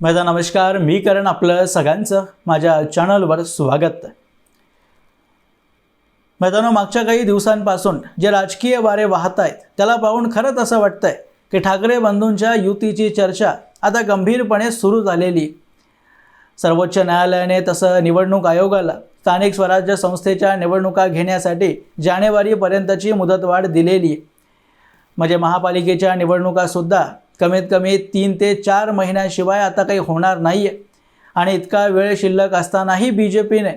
माझा नमस्कार मी करण आपलं सगळ्यांचं माझ्या चॅनलवर स्वागत. आहे मैदानो मागच्या काही दिवसांपासून जे राजकीय वारे वाहत आहेत त्याला पाहून खरंच असं वाटतंय की ठाकरे बंधूंच्या युतीची चर्चा आता गंभीरपणे सुरू झालेली. सर्वोच्च न्यायालयाने तसं निवडणूक आयोगाला स्थानिक स्वराज्य संस्थेच्या निवडणुका घेण्यासाठी जानेवारीपर्यंतची मुदतवाढ दिलेली. आहे म्हणजे महापालिकेच्या निवडणुकासुद्धा कमीत कमी तीन ते चार महिन्याशिवाय आता काही होणार नाही आहे आणि इतका वेळ शिल्लक असतानाही बी जे पीने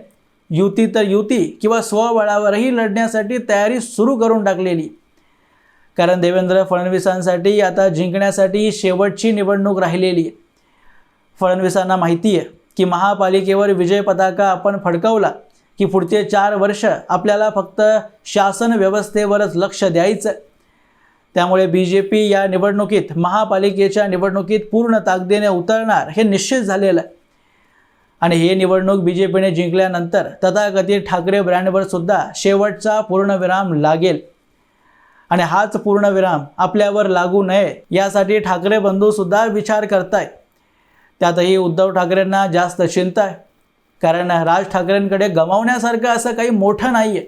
युती तर युती किंवा स्वबळावरही लढण्यासाठी तयारी सुरू करून टाकलेली. कारण देवेंद्र फडणवीसांसाठी आता जिंकण्यासाठी शेवटची निवडणूक राहिलेली. आहे फडणवीसांना माहिती आहे की महापालिकेवर विजय पताका आपण फडकवला की पुढचे चार वर्ष आपल्याला फक्त शासन व्यवस्थेवरच लक्ष द्यायचं. त्यामुळे बी जे पी या निवडणुकीत महापालिकेच्या निवडणुकीत पूर्ण ताकदीने उतरणार हे निश्चित झालेलं आहे. आणि ही निवडणूक बी जे पीने जिंकल्यानंतर तथाकथित ठाकरे ब्रँडवर सुद्धा शेवटचा पूर्णविराम लागेल. आणि हाच पूर्णविराम आपल्यावर लागू नये यासाठी ठाकरे बंधूसुद्धा विचार करताय. त्यातही उद्धव ठाकरेंना जास्त चिंता आहे. कारण राज ठाकरेंकडे गमावण्यासारखं असं काही मोठं नाही आहे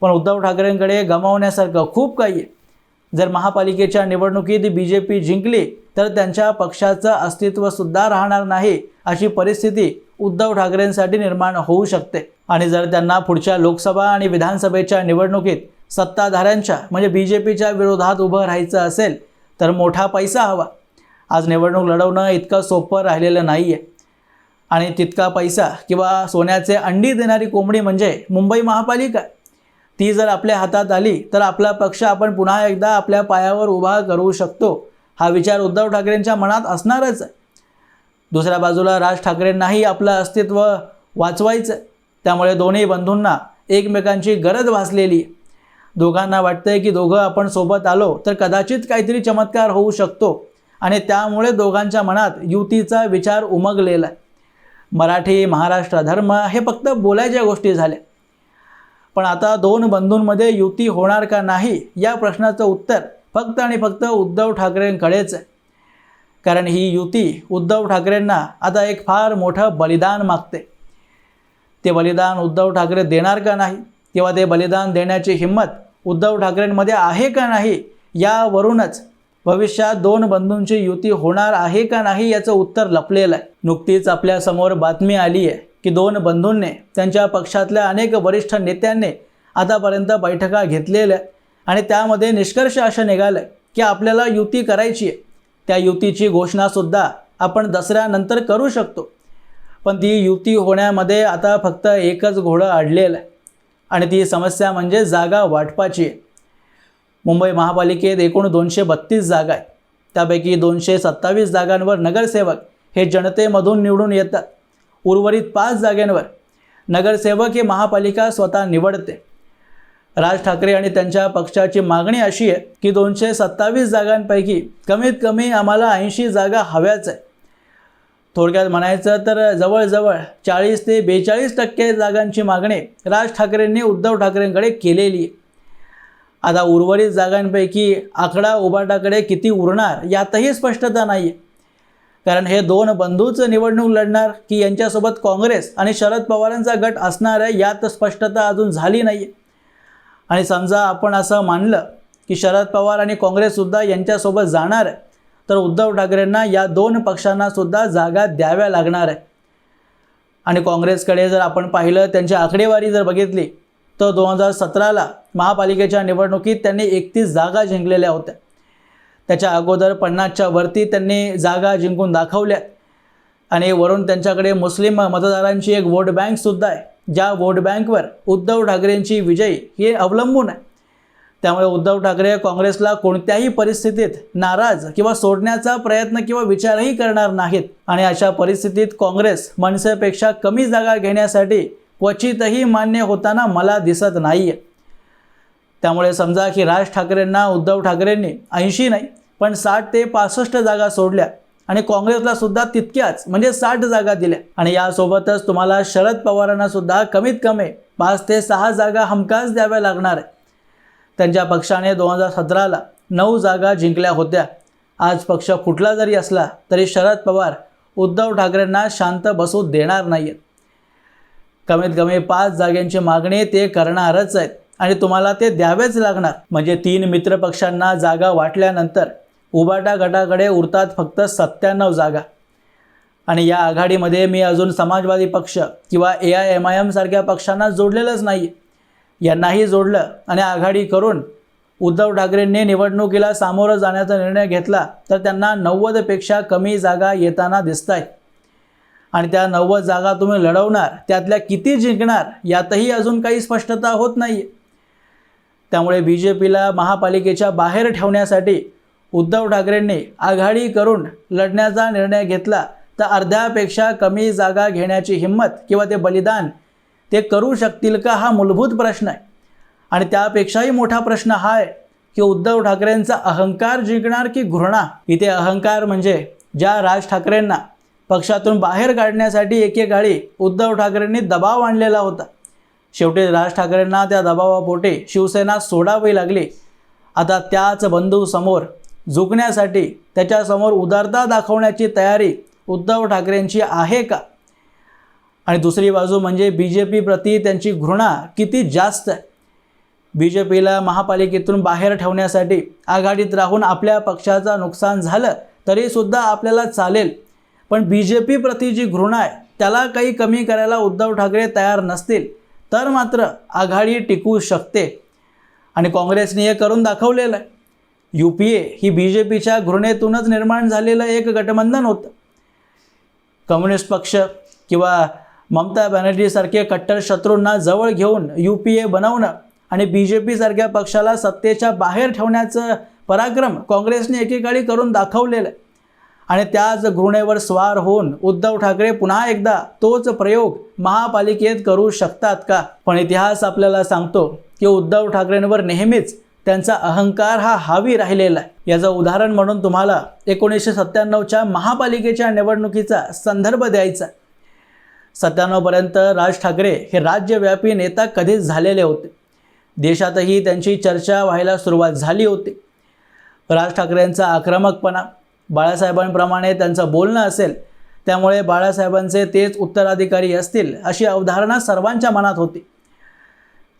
पण उद्धव ठाकरेंकडे गमावण्यासारखं खूप काही आहे. जर महापालिकेच्या निवडणुकीत बी जे पी जिंकली तर त्यांच्या पक्षाचं अस्तित्वसुद्धा राहणार नाही अशी परिस्थिती उद्धव ठाकरेंसाठी निर्माण होऊ शकते. आणि जर त्यांना पुढच्या लोकसभा आणि विधानसभेच्या निवडणुकीत सत्ताधाऱ्यांच्या म्हणजे बी जे पीच्या विरोधात उभं राहायचं असेल तर मोठा पैसा हवा. आज निवडणूक लढवणं इतकं सोपं राहिलेलं नाही आहे आणि तितका पैसा किंवा सोन्याचे अंडी देणारी कोंबडी म्हणजे मुंबई महापालिका. ती जर आपल्या हातात आली तर आपला पक्ष आपण पुन्हा एकदा आपल्या पायावर उभा करू शकतो. हा विचार उद्धव ठाकरेंच्या मनात असणारच आहे. दुसऱ्या बाजूला राज ठाकरेंनाही आपलं अस्तित्व वाचवायचं त्यामुळे दोन्ही बंधूंना एकमेकांची गरज भासलेली दोघांना वाटतंय की दोघं आपण सोबत आलो तर कदाचित काहीतरी चमत्कार होऊ शकतो. आणि त्यामुळे दोघांच्या मनात युतीचा विचार उमगलेला आहे. मराठी महाराष्ट्र धर्म हे फक्त बोलायच्या गोष्टी झाल्या. पण आता दोन बंधूंमध्ये युती होणार का नाही या प्रश्नाचं उत्तर फक्त आणि फक्त उद्धव ठाकरेंकडेच आहे. कारण ही युती उद्धव ठाकरेंना आता एक फार मोठं बलिदान मागते. ते बलिदान उद्धव ठाकरे देणार का नाही किंवा ते बलिदान देण्याची हिंमत उद्धव ठाकरेंमध्ये आहे का नाही यावरूनच भविष्यात दोन बंधूंची युती होणार आहे का नाही याचं उत्तर लपलेलं आहे. नुकतीच आपल्यासमोर बातमी आली आहे. की दोन बंधूंनी त्यांच्या पक्षातल्या अनेक वरिष्ठ नेत्यांनी आतापर्यंत बैठका घेतलेल्या आणि त्यामध्ये निष्कर्ष असं निघालं की आपल्याला युती करायची आहे. त्या युतीची घोषणासुद्धा आपण दसऱ्यानंतर करू शकतो. पण ती युती होण्यामध्ये आता फक्त एकच घोडं अडलेलं आहे. आणि ती समस्या म्हणजे जागा वाटपाची आहे. मुंबई महापालिकेत एकूण दोनशे बत्तीस जागा आहेत. त्यापैकी दोनशे सत्तावीस जागांवर नगरसेवक हे जनतेमधून निवडून येतात. उर्वरित पाच जागांवर नगरसेवक हे महापालिका स्वतः निवडते. राज ठाकरे आणि त्यांच्या पक्षाची मागणी अशी आहे की दोनशे सत्तावीस जागांपैकी कमीत कमी आम्हाला ऐंशी जागा हव्याच आहे थोडक्यात म्हणायचं तर जवळजवळ चाळीस ते बेचाळीस टक्के जागांची मागणी राज ठाकरेंनी उद्धव ठाकरेंकडे केलेली आहे. आता उर्वरित जागांपैकी आकडा उबाटाकडे किती उरणार यातही स्पष्टता नाही आहे कारण हे दोन बंधूच निवडणूक लढणार की यांच्यासोबत काँग्रेस आणि शरद पवारांचा गट असणार आहे यात स्पष्टता अजून झाली नाही आहे आणि समजा आपण असं मानलं की शरद पवार आणि काँग्रेससुद्धा यांच्यासोबत जाणार आहे तर उद्धव ठाकरेंना या दोन पक्षांनासुद्धा जागा द्याव्या लागणार आहे. आणि काँग्रेसकडे जर आपण पाहिलं त्यांची आकडेवारी जर बघितली तर दोन हजार सतराला महापालिकेच्या निवडणुकीत त्यांनी एकतीस जागा जिंकलेल्या होत्या. त्याच्या अगोदर पन्नासच्या वरती त्यांनी जागा जिंकून दाखवल्या. आणि वरून त्यांच्याकडे मुस्लिम मतदारांची एक वोट बँकसुद्धा आहे. ज्या वोट बँकवर उद्धव ठाकरेंची विजयी हे अवलंबून आहे. त्यामुळे उद्धव ठाकरे काँग्रेसला कोणत्याही परिस्थितीत नाराज किंवा सोडण्याचा प्रयत्न किंवा विचारही करणार नाहीत. आणि अशा परिस्थितीत काँग्रेस मनसेपेक्षा कमी जागा घेण्यासाठी क्वचितही मान्य होताना मला दिसत नाही आहे त्यामुळे समजा की राज ठाकरेंना उद्धव ठाकरेंनी ऐंशी नाही पण साठ ते पासष्ट जागा सोडल्या आणि काँग्रेसला सुद्धा तितक्याच म्हणजे साठ जागा दिल्या. आणि यासोबतच तुम्हाला शरद पवारांना सुद्धा कमीत कमी पाच ते सहा जागा हमखास द्याव्या लागणार आहे. त्यांच्या पक्षाने दोन हजार सतराला नऊ जागा जिंकल्या होत्या. आज पक्ष कुठला जरी असला तरी शरद पवार उद्धव ठाकरेंना शांत बसू देणार नाहीत कमीत कमी पाच जागेंची मागणी ते करणारच आहेत. आणि तुम्हाला ते द्यावेच लागणार. म्हणजे तीन मित्रपक्षांना जागा वाटल्यानंतर उबाटा गटाकडे उरतात फक्त सत्त्याण्णव जागा. आणि या आघाडीमध्ये मी अजून समाजवादी पक्ष किंवा ए आय एम आय एमसारख्या पक्षांना जोडलेलंच नाही यांनाही जोडलं आणि आघाडी करून उद्धव ठाकरेंनी निवडणुकीला सामोरं जाण्याचा निर्णय घेतला तर त्यांना नव्वदपेक्षा कमी जागा येताना दिसत आहेत आणि त्या नव्वद जागा तुम्ही लढवणार त्यातल्या किती जिंकणार यातही अजून काही स्पष्टता होत नाही त्यामुळे बी जे पीला महापालिकेच्या बाहेर ठेवण्यासाठी उद्धव ठाकरेंनी आघाडी करून लढण्याचा निर्णय घेतला. तर अर्ध्यापेक्षा कमी जागा घेण्याची हिंमत किंवा ते बलिदान ते करू शकतील का हा मूलभूत प्रश्न आहे. आणि त्यापेक्षाही मोठा प्रश्न हा आहे की उद्धव ठाकरेंचा अहंकार जिंकणार की घृणा? इथे अहंकार म्हणजे ज्या राज ठाकरेंना पक्षातून बाहेर काढण्यासाठी एकेकाळी उद्धव ठाकरेंनी दबाव आणलेला होता. शेवटी राज ठाकरेंना त्या दबावापोटे शिवसेना सोडावे लागली. आता त्याच बंधूसमोर झुकण्यासाठी त्याच्यासमोर उदारता दाखवण्याची तयारी उद्धव ठाकरेंची आहे का? आणि दुसरी बाजू म्हणजे बी जे पी प्रती त्यांची घृणा किती जास्त आहे? बी जे पीला महापालिकेतून बाहेर ठेवण्यासाठी आघाडीत राहून आपल्या पक्षाचं नुकसान झालं तरीसुद्धा आपल्याला चालेल. पण बी जे पी प्रती जी घृणा आहे त्याला काही कमी करायला उद्धव ठाकरे तयार नसतील. तर मात्र आघाडी टिकू शकते. आणि काँग्रेसने हे करून दाखवलेलं आहे. U P A he B J पीच्या घृणेतूनच निर्माण झालेलं एक गठबंधन होतं. कम्युनिस्ट पक्ष किंवा ममता बॅनर्जीसारखे कट्टर शत्रूंना जवळ घेऊन यू पी ए बनवणं आणि बी जे पीसारख्या पक्षाला सत्तेच्या बाहेर ठेवण्याचं पराक्रम काँग्रेसने एकेकाळी करून दाखवलेलं आहे. आणि त्याच घृणेवर स्वार होऊन उद्धव ठाकरे पुन्हा एकदा तोच प्रयोग महापालिकेत करू शकतात का? पण इतिहास आपल्याला सांगतो की उद्धव ठाकरेंवर नेहमीच त्यांचा अहंकार हा हावी राहिलेला आहे. याचं उदाहरण म्हणून तुम्हाला एकोणीसशे सत्त्याण्णवच्या महापालिकेच्या निवडणुकीचा संदर्भ द्यायचा सत्त्याण्णवपर्यंत राज ठाकरे हे राज्यव्यापी नेता कधीच झालेले होते. देशातही त्यांची चर्चा व्हायला सुरुवात झाली होती. राज ठाकरेंचा आक्रमकपणा बाळासाहेबांप्रमाणे त्यांचं बोलणं असेल त्यामुळे बाळासाहेबांचे तेच उत्तराधिकारी असतील अशी अवधारणा सर्वांच्या मनात होती.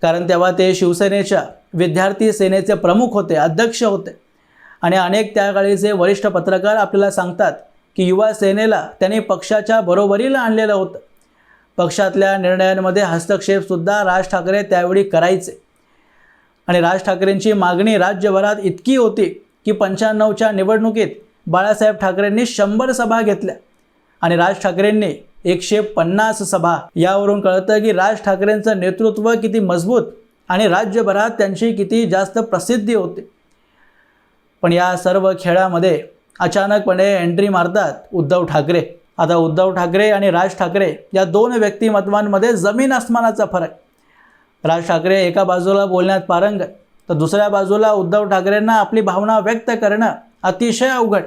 कारण तेव्हा ते शिवसेनेच्या विद्यार्थी सेनेचे प्रमुख होते अध्यक्ष होते. आणि अनेक त्याकाळीचे वरिष्ठ पत्रकार आपल्याला सांगतात की युवा सेनेला त्यांनी पक्षाच्या बरोबरीला आणलेलं होतं. पक्षातल्या निर्णयांमध्ये हस्तक्षेपसुद्धा राज ठाकरे त्यावेळी करायचे. आणि राज ठाकरेंची मागणी राज्यभरात इतकी होती की पंच्याण्णवच्या निवडणुकीत बाळासाहेब ठाकरेंनी शंभर सभा घेतल्या. आणि राज ठाकरेंनी एकशे पन्नास सभा. यावरून कळतं की राज ठाकरेंचं नेतृत्व किती मजबूत आणि राज्यभरात त्यांची किती जास्त प्रसिद्धी होते. पण या सर्व खेळामध्ये अचानकपणे एंट्री मारतात उद्धव ठाकरे. आता उद्धव ठाकरे आणि राज ठाकरे या दोन व्यक्तिमत्वांमध्ये जमीन आसमानाचा फरक. राज ठाकरे एका बाजूला बोलण्यात पारंग तर दुसऱ्या बाजूला उद्धव ठाकरेंना आपली भावना व्यक्त करणं अतिशय अवघड.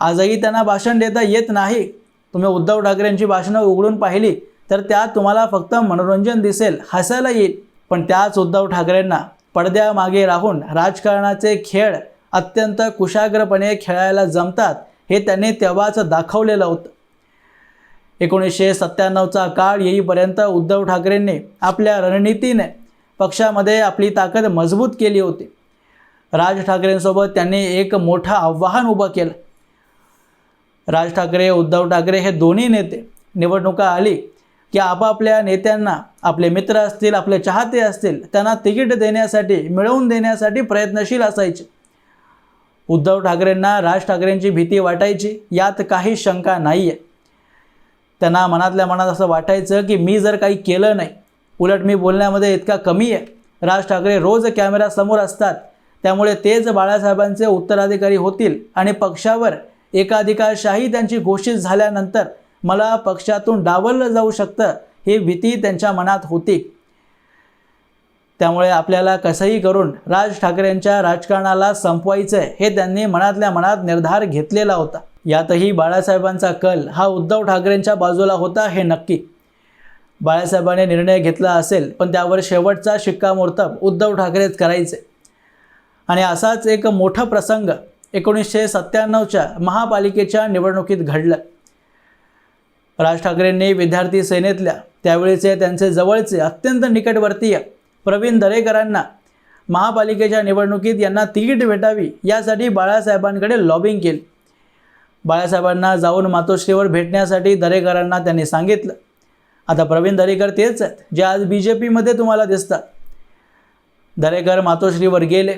आजही त्यांना भाषण देता येत नाही. तुम्ही उद्धव ठाकरेंची भाषणं उघडून पाहिली तर त्यात तुम्हाला फक्त मनोरंजन दिसेल हसायला येईल. पण त्याच उद्धव ठाकरेंना पडद्यामागे राहून राजकारणाचे खेळ अत्यंत कुशाग्रपणे खेळायला जमतात हे त्यांनी तेव्हाच दाखवलेलं होतं. एकोणीसशे सत्त्याण्णवचा काळ येईपर्यंत उद्धव ठाकरेंनी आपल्या रणनीतीने पक्षामध्ये आपली ताकद मजबूत केली होती. राज ठाकरेंसोबत त्यांनी एक मोठं आव्हान उभं केलं. राज ठाकरे उद्धव ठाकरे हे दोन्ही नेते निवडणुका आली की आपापल्या नेत्यांना आपले मित्र असतील आपले चाहते असतील त्यांना तिकीट देण्यासाठी मिळवून देण्यासाठी प्रयत्नशील असायचे. उद्धव ठाकरेंना राज ठाकरेंची भीती वाटायची यात काही शंका नाही आहे त्यांना मनातल्या मनात असं वाटायचं की मी जर काही केलं नाही उलट मी बोलण्यामध्ये इतका कमी आहे. राज ठाकरे रोज कॅमेरासमोर असतात त्यामुळे तेच बाळासाहेबांचे उत्तराधिकारी होतील आणि पक्षावर एकाधिकारशाही त्यांची घोषित झाल्यानंतर मला पक्षातून डावललं जाऊ शकतं ही भीती त्यांच्या मनात होती. त्यामुळे आपल्याला कसंही करून राज ठाकरेंच्या राजकारणाला संपवायचं आहे हे त्यांनी मनातल्या मनात निर्धार घेतलेला होता. यातही बाळासाहेबांचा कल हा उद्धव ठाकरेंच्या बाजूला होता हे नक्की. बाळासाहेबांनी निर्णय घेतला असेल पण त्यावर शेवटचा शिक्कामोर्तब उद्धव ठाकरेच करायचे. आणि असाच एक मोठा प्रसंग एकोणीसशे सत्त्याण्णवच्या महापालिकेच्या निवडणुकीत घडलं. राज ठाकरेंनी विद्यार्थी सेनेतल्या त्यावेळेचे त्यांचे जवळचे अत्यंत निकटवर्तीय प्रवीण दरेकरांना महापालिकेच्या निवडणुकीत यांना तिकीट भेटावी यासाठी बाळासाहेबांकडे लॉबिंग केली. बाळासाहेबांना जाऊन मातोश्रीवर भेटण्यासाठी दरेकरांना त्यांनी सांगितलं. आता प्रवीण दरेकर तेच आहेत जे आज बी जे पीमध्ये तुम्हाला दिसतात. दरेकर मातोश्रीवर गेले.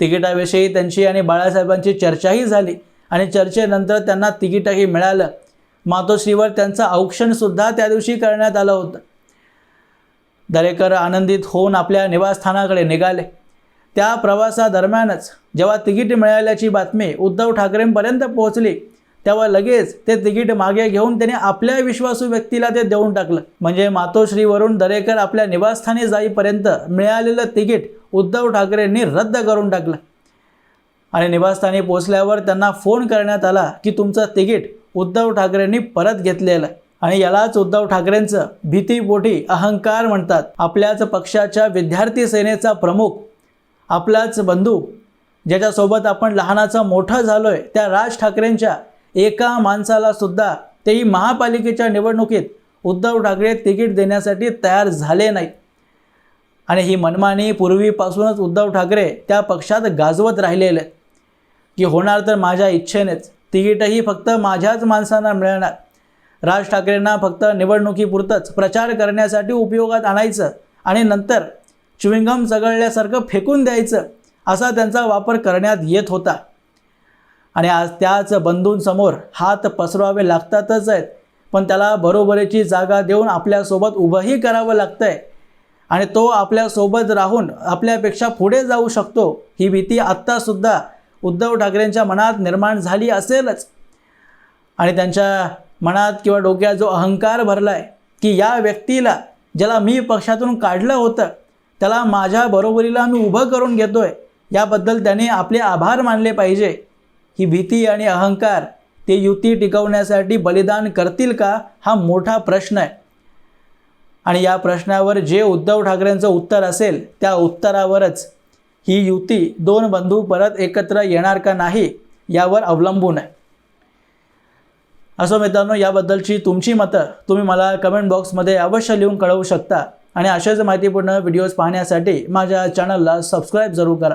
तिकिटाविषयी त्यांची आणि बाळासाहेबांची चर्चाही झाली. आणि चर्चेनंतर त्यांना तिकीटही मिळालं. मातोश्रीवर त्यांचं औक्षणसुद्धा त्या दिवशी करण्यात आलं होतं. दरेकर आनंदित होऊन आपल्या निवासस्थानाकडे निघाले. त्या प्रवासादरम्यानच जेव्हा तिकीट मिळाल्याची बातमी उद्धव ठाकरेंपर्यंत पोहोचली तेव्हा लगेच ते तिकीट मागे घेऊन त्याने आपल्या विश्वासू व्यक्तीला ते देऊन टाकलं. म्हणजे मातोश्रीवरून दरेकर आपल्या निवासस्थानी जाईपर्यंत मिळालेलं तिकीट उद्धव ठाकरेंनी रद्द करून टाकलं. आणि निवासस्थानी पोचल्यावर त्यांना फोन करण्यात आला की तुमचं तिकीट उद्धव ठाकरेंनी परत घेतलेलं आहे. आणि यालाच उद्धव ठाकरेंचं भीतीपोटी अहंकार म्हणतात. आपल्याच पक्षाच्या विद्यार्थी सेनेचा प्रमुख आपलाच बंधू ज्याच्यासोबत आपण लहानाचं मोठं झालोय त्या राज ठाकरेंच्या एका माणसाला सुद्धा तेही महापालिकेच्या निवडणुकीत उद्धव ठाकरे तिकीट देण्यासाठी तयार झाले नाही. आणि ही मनमानी पूर्वीपासूनच उद्धव ठाकरे त्या पक्षात गाजवत राहिलेले. आहेत की होणार तर माझ्या इच्छेनेच. तिकीटही फक्त माझ्याच माणसांना मिळणार. राज ठाकरेंना फक्त निवडणुकीपुरतंच प्रचार करण्यासाठी उपयोगात आणायचं आणि नंतर च्युइंगम चघळल्यासारखं फेकून द्यायचं असा त्यांचा वापर करण्यात येत होता. आणि आज त्याच बंधूंसमोर हात पसरवावे लागतातच आहेत. पण त्याला बरोबरीची जागा देऊन आपल्यासोबत उभंही करावं लागतं आहे आणि तो आपल्यासोबत राहून आपल्यापेक्षा पुढे जाऊ शकतो ही भीती आत्तासुद्धा उद्धव ठाकरेंच्या मनात निर्माण झाली असेलच. आणि त्यांच्या मनात किंवा डोक्यात जो अहंकार भरला आहे की या व्यक्तीला ज्याला मी पक्षातून काढलं होतं त्याला माझ्या बरोबरीला मी उभं करून घेतो आहे याबद्दल त्याने आपले आभार मानले पाहिजे. ही भीती आणि अहंकार ते युती टिकवण्यासाठी बलिदान करतील का हा मोठा प्रश्न आहे. आणि या प्रश्नावर जे उद्धव ठाकरेंचं उत्तर असेल त्या उत्तरावरच ही युती दोन बंधू परत एकत्र येणार का नाही यावर अवलंबून आहे. असो मित्रांनो याबद्दलची तुमची मतं तुम्ही मला कमेंट बॉक्समध्ये अवश्य लिहून कळवू शकता. आणि अशाच माहितीपूर्ण व्हिडिओज पाहण्यासाठी माझ्या चॅनलला सबस्क्राईब जरूर करा.